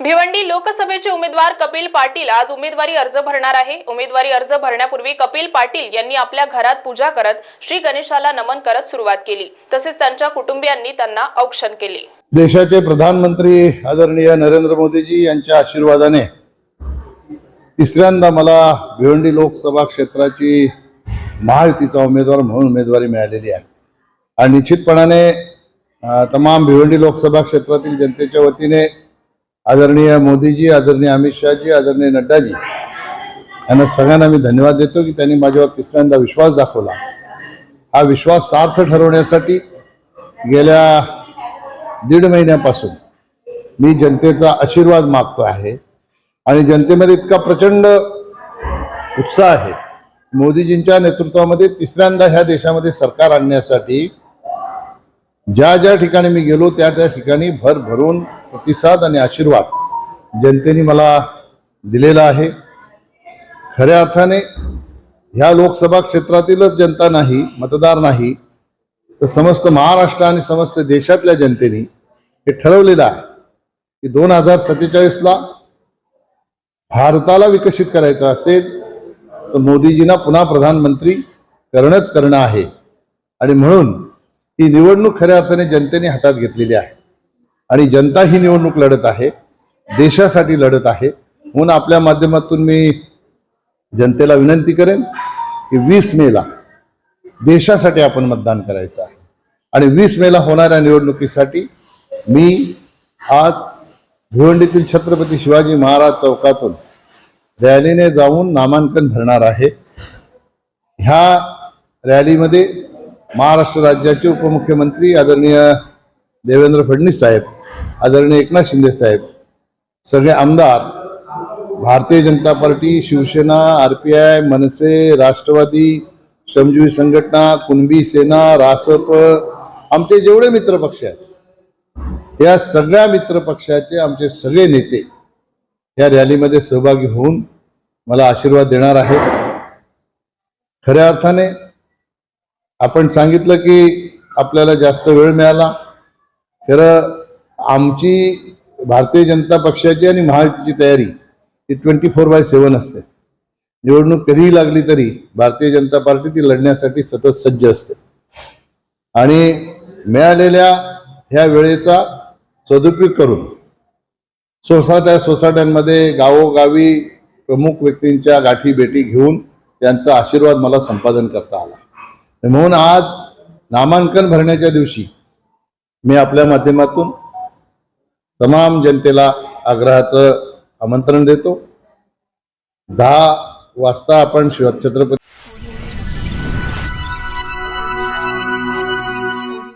भिवंडी लोकसभेचे उमेदवार कपिल पाटील आज उमेदवारी अर्ज भरणार आहे. उमेदवारी अर्ज भरण्यापूर्वी कपिल पाटील यांनी आपल्या घरात पूजा करत श्री गणेशाला नमन करत सुरुवात केली. तसेच त्यांच्या कुटुंबियांनी त्यांना औक्षण केले. देशाचे प्रधानमंत्री आदरणीय नरेंद्र मोदीजी यांच्या आशीर्वादाने तिसऱ्यांदा मला भिवंडी लोकसभा क्षेत्राची महायुतीचा उमेदवार म्हणून उमेदवारी मिळालेली आहे. आणि निश्चितपणाने तमाम भिवंडी लोकसभा क्षेत्रातील जनतेच्या वतीने आदरणीय मोदीजी आदरणीय अमित शहाजी आदरणीय नड्डाजी यांना सगळ्यांना मी धन्यवाद देतो की त्यांनी माझ्यावर तिसऱ्यांदा विश्वास दाखवला. हा विश्वास सार्थ ठरवण्यासाठी गेल्या दीड महिन्यापासून मी जनतेचा आशीर्वाद मागतो आहे आणि जनतेमध्ये इतका प्रचंड उत्साह आहे. मोदीजींच्या नेतृत्वामध्ये तिसऱ्यांदा ह्या देशामध्ये सरकार आणण्यासाठी ज्या ज्या ठिकाणी मी गेलो त्या त्या ठिकाणी भर भरून प्रतिसाद आणि आशीर्वाद जनतेने मला दिलेला आहे. खऱ्या अर्थाने ह्या लोकसभा क्षेत्रातीलच जनता नाही मतदार नाही तर समस्त महाराष्ट्र आणि समस्त देशातल्या जनतेने हे ठरवलेलं आहे की दोन हजार सत्तेचाळीसला भारताला विकसित करायचं असेल तर मोदीजींना पुन्हा प्रधानमंत्री करणंच करणं आहे. आणि म्हणून ही निवडणूक खऱ्या अर्थाने जनतेने हातात घेतलेली आहे. आणि जनता ही निवडणूक लढत आहे देशासाठी लढत आहे. म्हणून आपल्या माध्यमातून मी जनतेला विनंती करेन की वीस मेला देशासाठी आपण मतदान करायचं आहे. आणि वीस मेला होणाऱ्या निवडणुकीसाठी मी आज भिवंडीतील छत्रपती शिवाजी महाराज चौकातून रॅलीने जाऊन नामांकन भरणार आहे. ह्या रॅलीमध्ये महाराष्ट्र राज्याचे उपमुख्यमंत्री आदरणीय देवेंद्र फडणवीस साहेब आदरणीय एकनाथ शिंदे साहेब सगळे आमदार Bharatiya Janata Party Shivsena R P I Manse Rashtravadi Shramjeevi Sanghatana Kunbi सेना रासप आमचे जेवढे मित्र पक्ष आहेत या सगळ्या मित्र पक्षाचे आमचे सगळे नेते या रॅलीमध्ये सहभागी होऊन मला आशीर्वाद देणार आहेत. खऱ्या अर्थाने आपण सांगितलं की आपल्याला जास्त वेळ मिळाला. खरं आमची भारतीय जनता पक्षाची आणि महायुतीची तयारी ही ट्वेंटी फोर बाय सेवन असते. निवडणूक कधीही लागली तरी भारतीय जनता पार्टी ती लढण्यासाठी सतत सज्ज असते. आणि मिळालेल्या ह्या वेळेचा सदुपयोग करून सोसाट्या सोसाट्यांमध्ये गावोगावी प्रमुख व्यक्तींच्या गाठी भेटी घेऊन त्यांचा आशीर्वाद मला संपादन करता आला. म्हणून आज नामांकन भरण्याच्या दिवशी मी आपल्या माध्यमातून तमाम जनतेला आग्रहाचं आमंत्रण देतो. दहा वाजता आपण शिव छत्रपती